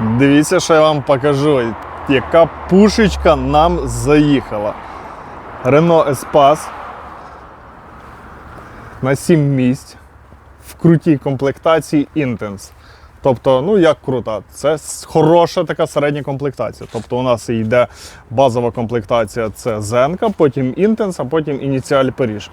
Дивіться, що я вам покажу. Яка пушечка нам заїхала. Renault Espace на 7 місць в крутій комплектації Intense. Тобто, ну як крута, це хороша така середня комплектація. Тобто у нас йде базова комплектація це Зенка, потім Intense, а потім Ініціаль Паріж.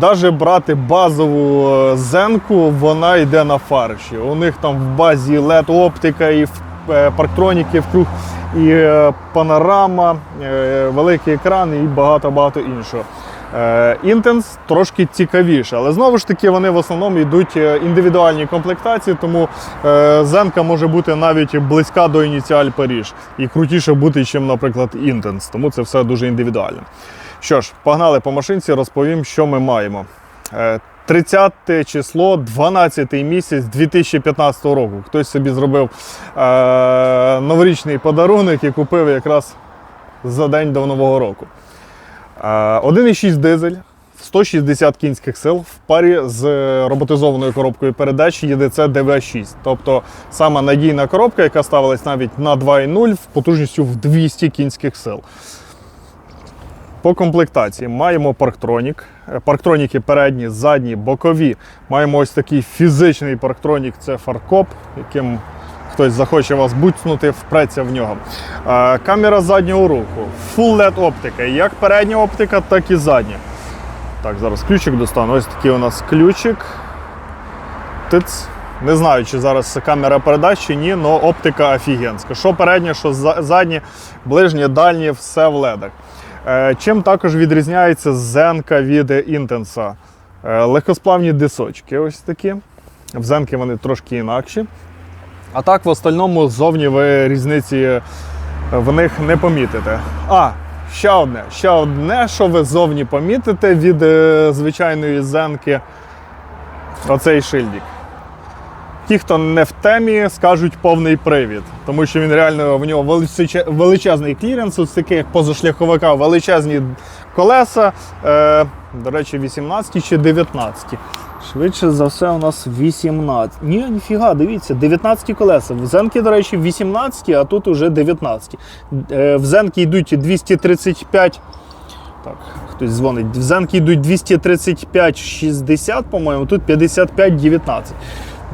Даже брати базову е, зенку, вона йде на фарші. У них там в базі LED оптика і е, парктроніки вкруг, і е, панорама, великий екран і багато-багато іншого. Intense трошки цікавіше, але знову ж таки вони в основному йдуть індивідуальні комплектації, тому зенка може бути навіть близька до ініціаль Паріж і крутіше бути, ніж, наприклад, Intense. Тому це все дуже індивідуально. Що ж, погнали по машинці, розповім, що ми маємо. Е, 30 число, 12 місяць 2015 року. Хтось собі зробив е, новорічний подарунок і купив якраз за день до Нового року. Е, 1,6 дизель, 160 кінських сил в парі з роботизованою коробкою передач EDC DV6. Тобто сама надійна коробка, яка ставилась навіть на 2,0 в потужністю в 200 кінських сил. По комплектації маємо парктронік. Е, Парктроніки передні, задні, бокові. Маємо ось такий фізичний парктронік, це фаркоп, яким хтось захоче вас буцнути, впреться в нього. Е, Камера заднього руху, Full LED оптика, як передня оптика, так і задня. Так, зараз ключик достану. Ось такий у нас ключик. Тиц. Не знаю, чи зараз камера передач чи ні, але оптика офігенська. Що переднє, що заднє, ближнє, дальнє, все в ледах. Е, Чим також відрізняється зенка від інтенса? Е, Легкосплавні дисочки ось такі. В зенки вони трошки інакші. А так, в остальному ззовні ви різниці в них не помітите. А, ще одне, ще одне, що ви ззовні помітите від е, звичайної зенки. Оцей шильдик. Ті, хто не в темі, скажуть повний привід, тому що він реально в нього величезний кліренс, ось такий як позашляховика, величезні колеса. Е, до речі, 18 чи 19. Швидше за все, у нас 18. Ні, ніфіга, дивіться, 19 колеса. В Зенки, до речі, 18, а тут уже 19. Е, в Зенки йдуть 235. Так, хтось дзвонить. В Зенки йдуть 235-60, по-моєму, тут 55-19.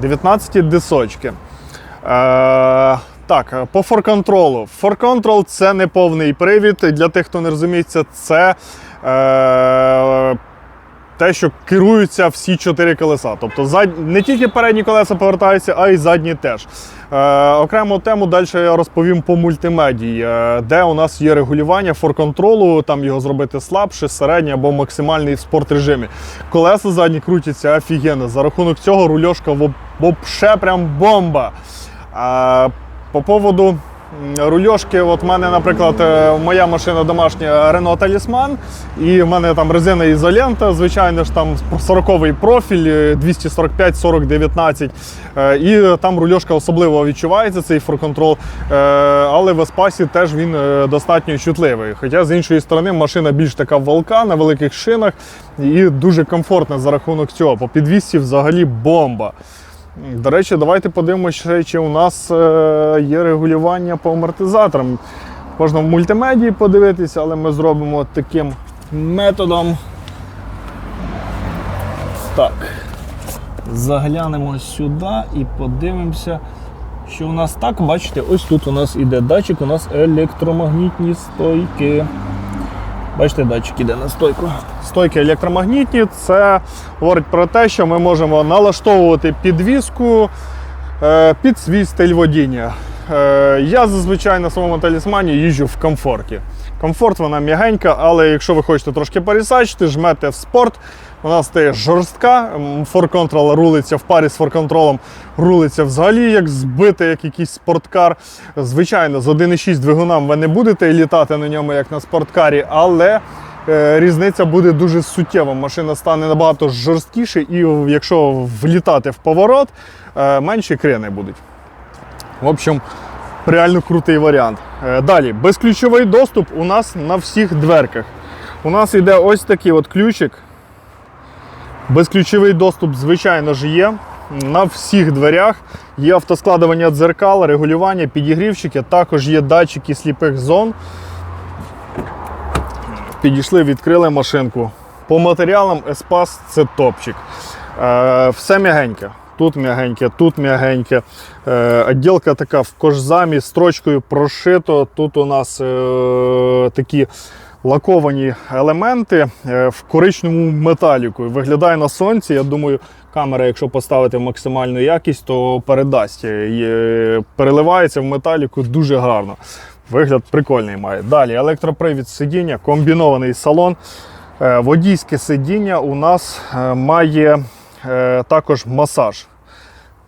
19 дисочки. Е, так, по форконтролу. Форконтрол це не повний привід. Для тих, хто не розуміється, це е, те, що керуються всі чотири колеса. Тобто не тільки передні колеса повертаються, а й задні теж. Е, окрему тему далі я розповім по мультимедії, е, де у нас є регулювання форконтролу, там його зробити слабше, середній або максимальний в спорт режимі. Колеса задні крутяться офігенно. За рахунок цього рульошка вообще прям бомба. А, по поводу рульошки, от в мене, наприклад, е, моя машина домашня Renault Talisman, і в мене там резина ізолента, звичайно ж там 40-й профіль, е, 245 40 19 Е, І там рульошка особливо відчувається, цей форконтрол. Е, Але в Еспасі теж він е, достатньо чутливий. Хоча з іншої сторони машина більш така волка на великих шинах і дуже комфортна за рахунок цього. По підвісці взагалі бомба. До речі, давайте подивимося, чи у нас е, є регулювання по амортизаторам. Можна в мультимедії подивитися, але ми зробимо таким методом. Так. Заглянемо сюди і подивимося, що у нас так. Бачите, ось тут у нас іде датчик, у нас електромагнітні стойки. Бачите, датчик іде на стойку. Стойки електромагнітні. Це говорить про те, що ми можемо налаштовувати підвіску е, під свій стиль водіння. Е, Я зазвичай на своєму талісмані їжджу в комфорті. Комфорт вона м'ягенька, але якщо ви хочете трошки порісачити, жмете в спорт, вона стає жорстка. Форконтрол рулиться в парі з форконтролом, рулиться взагалі як збитий, як якийсь спорткар. Звичайно, з 1,6 двигуном ви не будете літати на ньому, як на спорткарі, але е, різниця буде дуже суттєва. Машина стане набагато жорсткіше, і якщо влітати в поворот, е, менші крени будуть. В общем, реально крутий варіант. Е, Далі, безключовий доступ у нас на всіх дверках. У нас йде ось такий от ключик. Безключовий доступ, звичайно ж, є на всіх дверях. Є автоскладування дзеркал, регулювання, підігрівчики, також є датчики сліпих зон. Підійшли, відкрили машинку. По матеріалам Espas це топчик. Е, все м'ягеньке. Тут м'ягеньке, тут м'ягеньке. Е, Отділка така в кожзамі, строчкою прошито. Тут у нас е, такі лаковані елементи е, в коричневому металіку. Виглядає на сонці. Я думаю, камера, якщо поставити максимальну якість, то передасть. Переливається в металіку дуже гарно. Вигляд прикольний має. Далі електропривід сидіння, комбінований салон. Водійське сидіння у нас має також масаж.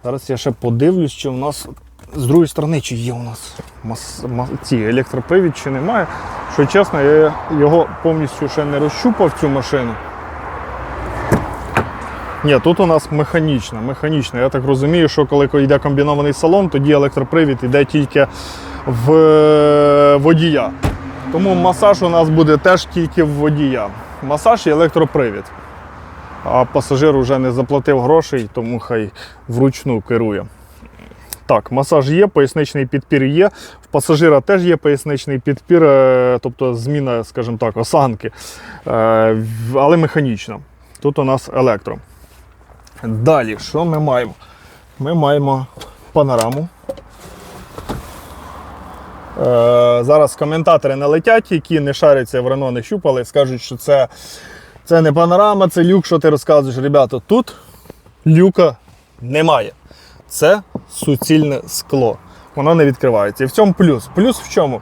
Зараз я ще подивлюсь, чи у нас з другої сторони, чи є у нас мас, ма- ці електропривід, чи немає. Що чесно, я його повністю ще не розщупав цю машину. Ні, тут у нас механічна. механічна. Я так розумію, що коли йде комбінований салон, тоді електропривід йде тільки в е, водія. Тому масаж у нас буде теж тільки в водія. Масаж і електропривід. А пасажир вже не заплатив грошей, тому хай вручну керує. Так, масаж є, поясничний підпір є. В пасажира теж є поясничний підпір, е, тобто зміна, скажімо так, осанки, Е, але механічна. Тут у нас електро. Далі, що ми маємо? Ми маємо панораму. Е, зараз коментатори налетять, які не шаряться в Рено, не щупали, скажуть, що це, це не панорама, це люк, що ти розказуєш. Ребята, тут люка немає. Це суцільне скло. Воно не відкривається. І в цьому плюс. Плюс в чому?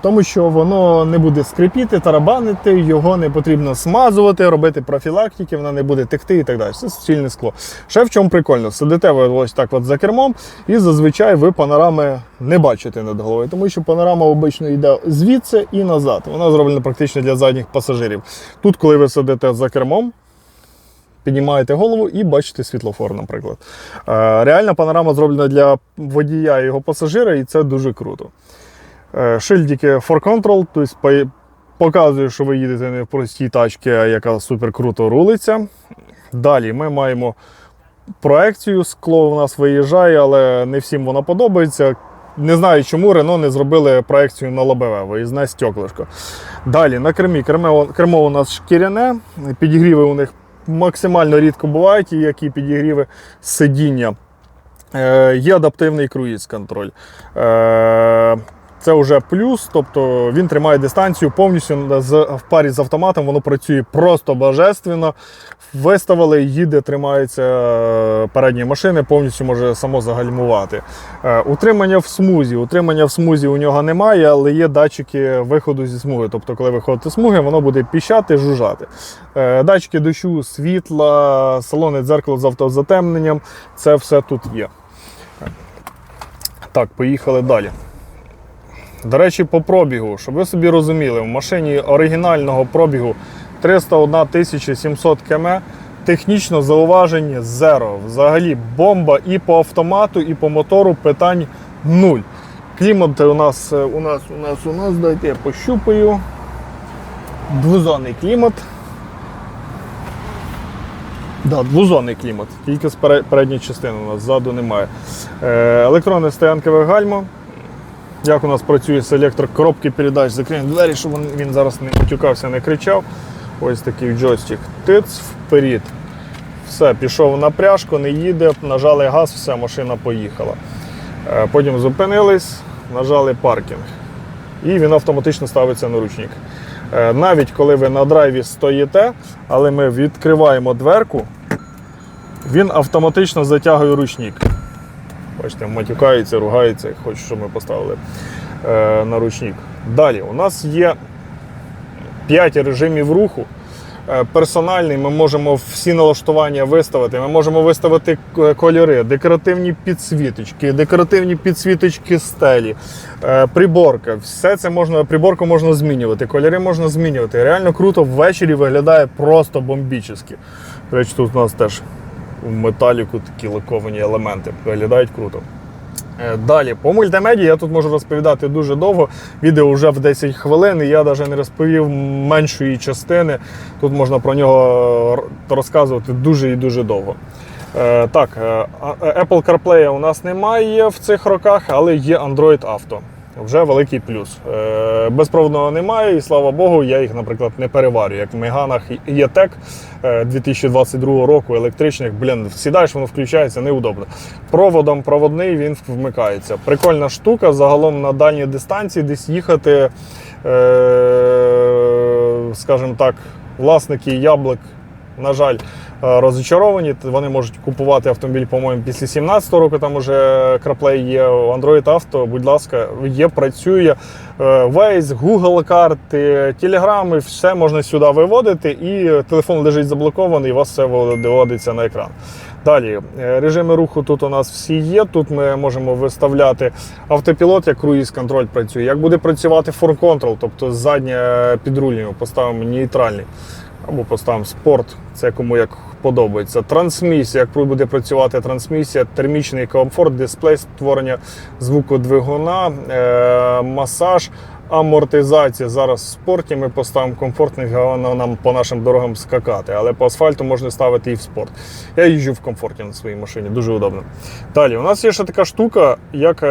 Тому, що воно не буде скрипіти, тарабанити, його не потрібно смазувати, робити профілактики, воно не буде текти і так далі. Це суцільне скло. Ще в чому прикольно, сидите ви ось так от за кермом, і зазвичай ви панорами не бачите над головою, тому що панорама обично йде звідси і назад. Вона зроблена практично для задніх пасажирів. Тут, коли ви сидите за кермом, піднімаєте голову і бачите світлофор, наприклад. Е, Реальна панорама зроблена для водія і його пасажира, і це дуже круто. Е, Шильдики for control, тобто показує, що ви їдете не в простій тачці, а яка супер круто рулиться. Далі ми маємо проекцію, скло у нас виїжджає, але не всім вона подобається. Не знаю, чому Рено не зробили проекцію на лобове, виїзне стеклишко. Далі на кермі. Кермо, кермо у нас шкіряне, підігріви у них максимально рідко бувають, і які підігріви сидіння. Е, є адаптивний круїз-контроль. Е, це вже плюс, тобто він тримає дистанцію повністю з, в парі з автоматом, воно працює просто божественно. Виставили, їде, тримається е, передні машини, повністю може само загальмувати. Е, Утримання в смузі. Утримання в смузі у нього немає, але є датчики виходу зі смуги. Тобто, коли виходите з смуги, воно буде піщати, жужжати. Е, Датчики дощу, світла, салонне дзеркало з автозатемненням це все тут є. Так, поїхали далі. До речі, по пробігу, щоб ви собі розуміли, в машині оригінального пробігу 301 700 км. Технічно зауважень зеро. Взагалі бомба і по автомату, і по мотору питань нуль. Клімат у нас, е, у нас, у нас, у нас, дайте я пощупаю. Двозонний клімат. Да, двозонний клімат, тільки з передньої частини у нас ззаду немає. Е, електронне стоянкове гальмо. Як у нас працює селектор коробки передач, закриємо двері, щоб він, зараз не матюкався, не кричав. Ось такий джойстик. Тиц вперед. Все, пішов на пряжку, не їде, нажали газ, все, машина поїхала. Е, Потім зупинились, нажали паркінг. І він автоматично ставиться на ручник. Е, Навіть коли ви на драйві стоїте, але ми відкриваємо дверку, він автоматично затягує ручник. Бачите, матюкається, ругається, хоче, щоб ми поставили е, на ручник. Далі, у нас є 5 режимів руху. Е, Персональний, ми можемо всі налаштування виставити. Ми можемо виставити кольори, декоративні підсвіточки, декоративні підсвіточки стелі, е, приборка. Все це можна, приборку можна змінювати, кольори можна змінювати. Реально круто ввечері виглядає просто бомбічно. Речі, тут у нас теж в металіку такі лаковані елементи. Виглядають круто. Е, Далі, по мультимедії я тут можу розповідати дуже довго. Відео вже в 10 хвилин, і я навіть не розповів меншої частини. Тут можна про нього розказувати дуже і дуже довго. Е, так, е, Apple CarPlay у нас немає в цих роках, але є Android Auto. Вже великий плюс. Е, безпроводного немає, і слава Богу, я їх, наприклад, не переварюю. Як в Меганах є тек 2022 року електричних, блін, сідаєш, воно включається, неудобно. Проводом проводний він вмикається. Прикольна штука. Загалом на дальній дистанції десь їхати, е, скажімо так, власники яблук, на жаль, е, розочаровані. Вони можуть купувати автомобіль, по-моєму, після 17 року. Там уже краплей є Android Auto. Будь ласка, є, працює. Е, Waze, Google карти, телеграми, все можна сюди виводити, і телефон лежить заблокований, і вас все виводиться на екран. Далі, е, режими руху тут у нас всі є. Тут ми можемо виставляти автопілот, як круїз контроль працює. Як буде працювати control, тобто заднє підрулюємо, поставимо нейтральний. Або поставимо спорт, це кому як подобається. Трансмісія, як буде працювати трансмісія, термічний комфорт, дисплей, створення звуку двигуна, е, масаж, амортизація. Зараз в спорті ми поставимо комфортний, воно нам по нашим дорогам скакати, але по асфальту можна ставити і в спорт. Я їжджу в комфорті на своїй машині, дуже удобно. Далі, у нас є ще така штука, як е,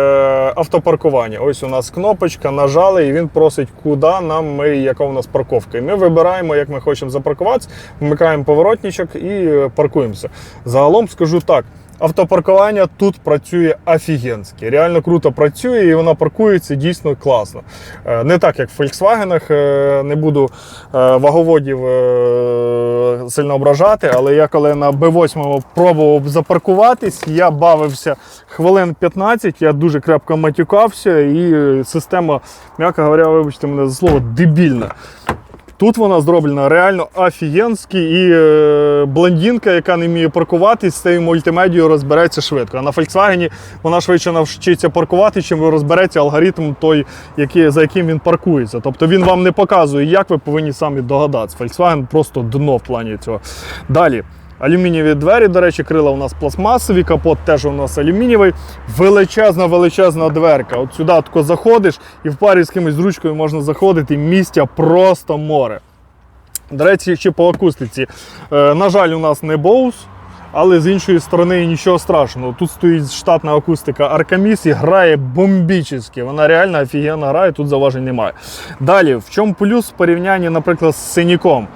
автопаркування. Ось у нас кнопочка, нажали, і він просить, куди нам ми, яка у нас парковка. І ми вибираємо, як ми хочемо запаркуватися, вмикаємо поворотничок і е, паркуємося. Загалом скажу так. Автопаркування тут працює офігенськи. Реально круто працює і вона паркується дійсно класно. Е, Не так, як в Volkswagen, е, не буду е, ваговодів сильно ображати, але я коли на B8 пробував запаркуватись, я бавився хвилин 15, я дуже крепко матюкався, і система, м'яко говоря, вибачте мене за слово, дебільна. Тут вона зроблена реально офігенськи, і е, блондинка, яка не вміє паркуватись, з цією мультимедією розбереться швидко. А на Volkswagen вона швидше навчиться паркувати, чим розбереться алгоритм той, який, за яким він паркується. Тобто він вам не показує, як ви повинні самі догадатися. Volkswagen просто дно в плані цього. Далі. Алюмінієві двері, до речі, крила у нас пластмасові, капот теж у нас алюмінієвий. Величезна, величезна дверка. От сюди тако заходиш і в парі з кимось ручкою можна заходити. Місця просто море. До речі, ще по акустиці. Е, на жаль, у нас не Bose, але з іншої сторони нічого страшного. Тут стоїть штатна акустика Arcamis і грає бомбічно. Вона реально офігенно грає, тут заважень немає. Далі, в чому плюс в порівнянні, наприклад, з синіком?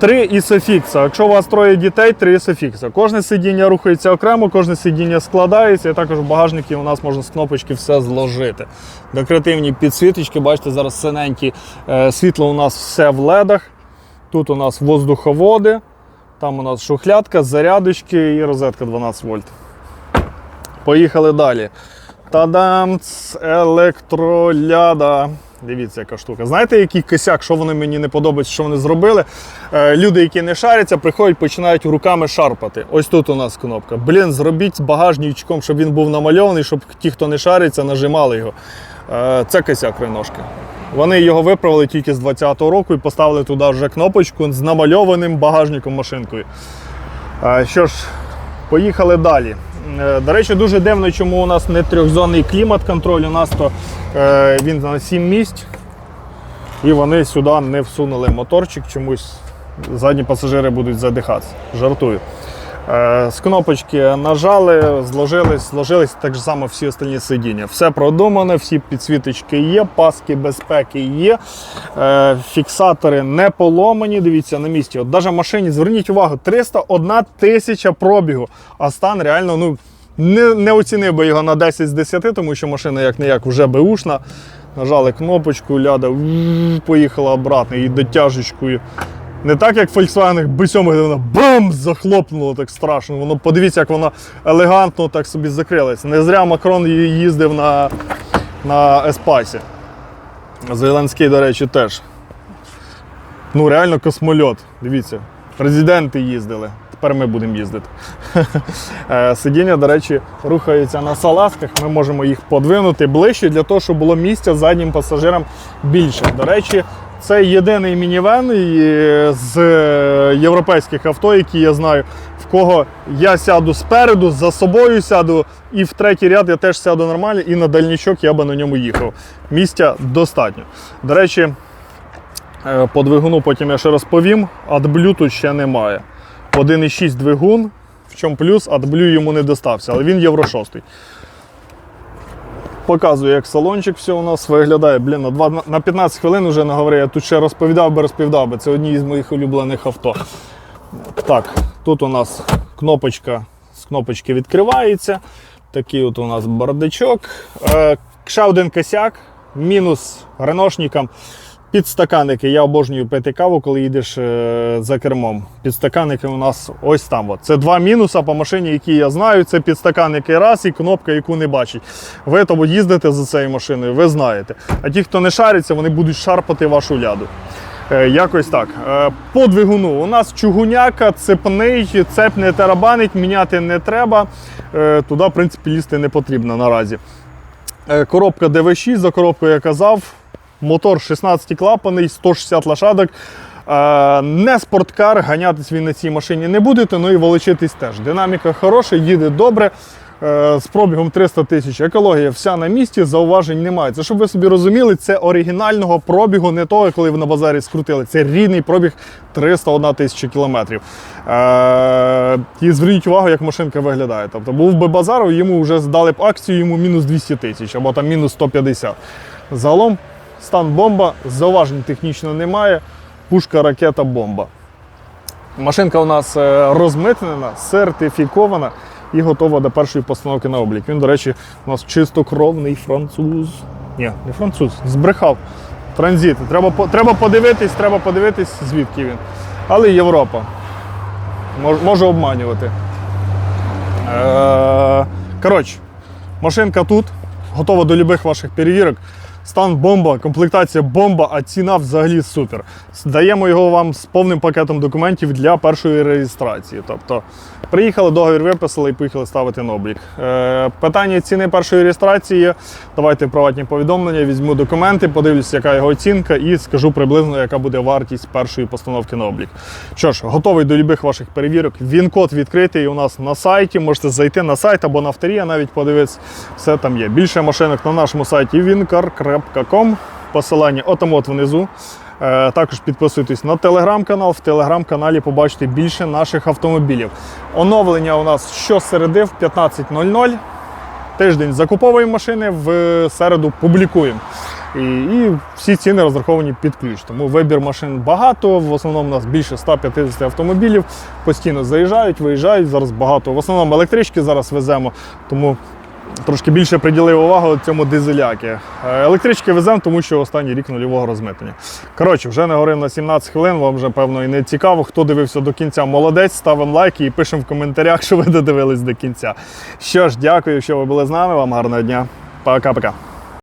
Три ісофікса. Якщо у вас троє дітей, три ісофікса. Кожне сидіння рухається окремо, кожне сидіння складається, і також в багажнику у нас можна з кнопочки все зложити. Декоративні підсвіточки, бачите, зараз синенькі. Е, Світло у нас все в ледах. Тут у нас воздуховоди, там у нас шухлядка, зарядочки і розетка 12 вольт. Поїхали далі. Тадамц, електроляда. Дивіться, яка штука. Знаєте, який косяк, що вони мені не подобається, що вони зробили? Е, люди, які не шаряться, приходять, починають руками шарпати. Ось тут у нас кнопка. Блін, зробіть багажничком, щоб він був намальований, щоб ті, хто не шариться, нажимали його. Е, це косяк риношки. Вони його виправили тільки з 20-го року і поставили туди вже кнопочку з намальованим багажником машинкою. Е, Що ж, поїхали далі. Е, До речі, дуже дивно, чому у нас не трьохзонний клімат-контроль. У нас то е, він на 7 місць. І вони сюди не всунули моторчик чомусь. Задні пасажири будуть задихатися. Жартую. Е, З кнопочки нажали, зложились, зложились так само всі остальні сидіння. Все продумано, всі підсвіточки є, паски безпеки є, е, фіксатори не поломані. Дивіться на місці. От навіть машині, зверніть увагу, 301 тисяча пробігу, а стан реально ну, не, не оцінив би його на 10 з 10, тому що машина як не як вже беушна. Нажали кнопочку, ляда поїхала обратно і дотяжечкою. Не так, як в Volkswagen B7, де вона бам! захлопнуло так страшно. Воно подивіться, як вона елегантно так собі закрилася. Не зря Макрон їздив на, на Еспасі. Зеленський, до речі, теж. Ну, реально космольот. Дивіться, президенти їздили. Тепер ми будемо їздити. Е, Сидіння, до речі, рухаються на салазках. Ми можемо їх подвинути ближче для того, щоб було місця заднім пасажирам більше. До речі, це єдиний мінівен з е, європейських авто, які я знаю, в кого я сяду спереду, за собою сяду, і в третій ряд я теж сяду нормально, і на дальничок я би на ньому їхав. Місця достатньо. До речі, Е, По двигуну потім я ще розповім, AdBlue тут ще немає. 1,6 двигун, В чому плюс, а йому не достався, але він євро 6. Показую, як салончик все у нас виглядає. Блін, на, два, на 15 хвилин вже наговорив. Я тут ще розповідав би, розповідав би. Це одні з моїх улюблених авто. Так, тут у нас кнопочка з кнопочки відкривається. Такий от у нас бардачок. Е, ще один косяк, мінус реношникам. Підстаканники. Я обожнюю пити каву, коли їдеш е, за кермом. Підстаканники у нас ось там. От. Це два мінуса по машині, які я знаю. Це підстаканники раз і кнопка, яку не бачить. Ви тому їздите за цією машиною, ви знаєте. А ті, хто не шариться, вони будуть шарпати вашу ляду. Е, Якось так. Е, По двигуну у нас чугуняка, цепний, цеп не тарабанить, міняти не треба. Туди, в принципі, лізти не потрібно наразі. Коробка DV6, за коробкою я казав. Мотор 16 клапаний, 160 лошадок. Е, Не спорткар, ганятись він на цій машині не будете, ну і волочитись теж. Динаміка хороша, їде добре. Е, З пробігом 300 тисяч. Екологія вся на місці, зауважень немає. Це щоб ви собі розуміли, це оригінального пробігу, не того, коли ви на базарі скрутили. Це рідний пробіг 301 тисяча кілометрів. Е, І зверніть увагу, як машинка виглядає. Тобто був би базаров, йому вже здали б акцію, йому мінус 200 тисяч або там мінус 150. Загалом стан бомба, зауважень технічно немає. Пушка, ракета, бомба. Машинка у нас е, розмитнена, сертифікована і готова до першої постановки на облік. Він, до речі, у нас чистокровний француз. Ні, не француз, збрехав. Транзит. Треба, треба подивитись, треба подивитись, звідки він. Але Європа. Мож, може обманювати. Е, коротше, машинка тут, готова до любих ваших перевірок. Стан бомба, комплектація бомба, а ціна взагалі супер. Даємо його вам з повним пакетом документів для першої реєстрації. Тобто приїхали, договір виписали і поїхали ставити на облік. Е, питання ціни першої реєстрації. Давайте приватні повідомлення, візьму документи, подивлюсь, яка його оцінка, і скажу приблизно, яка буде вартість першої постановки на облік. Що ж, готовий до любих ваших перевірок. Він-код відкритий у нас на сайті. Можете зайти на сайт або на авторія, навіть подивитися. Все там є. Більше машинок на нашому сайті wincar.com. Посилання отам от внизу. Е, Також підписуйтесь на телеграм-канал. В телеграм-каналі побачите більше наших автомобілів. Оновлення у нас щосереди в 15.00. Тиждень закуповуємо машини, в середу публікуємо. І, і всі ціни розраховані під ключ. Тому вибір машин багато. В основному у нас більше 150 автомобілів. Постійно заїжджають, виїжджають. Зараз багато. В основному електрички зараз веземо. Тому трошки більше приділив увагу цьому дизеляки. Е, Електрички веземо, тому що останній рік нульового розмитнення. Коротше, вже не говорив на 17 хвилин, вам вже певно і не цікаво. Хто дивився до кінця, молодець, ставимо лайки і пишемо в коментарях, що ви додивились до кінця. Що ж, дякую, що ви були з нами. Вам гарного дня. Пока-пока.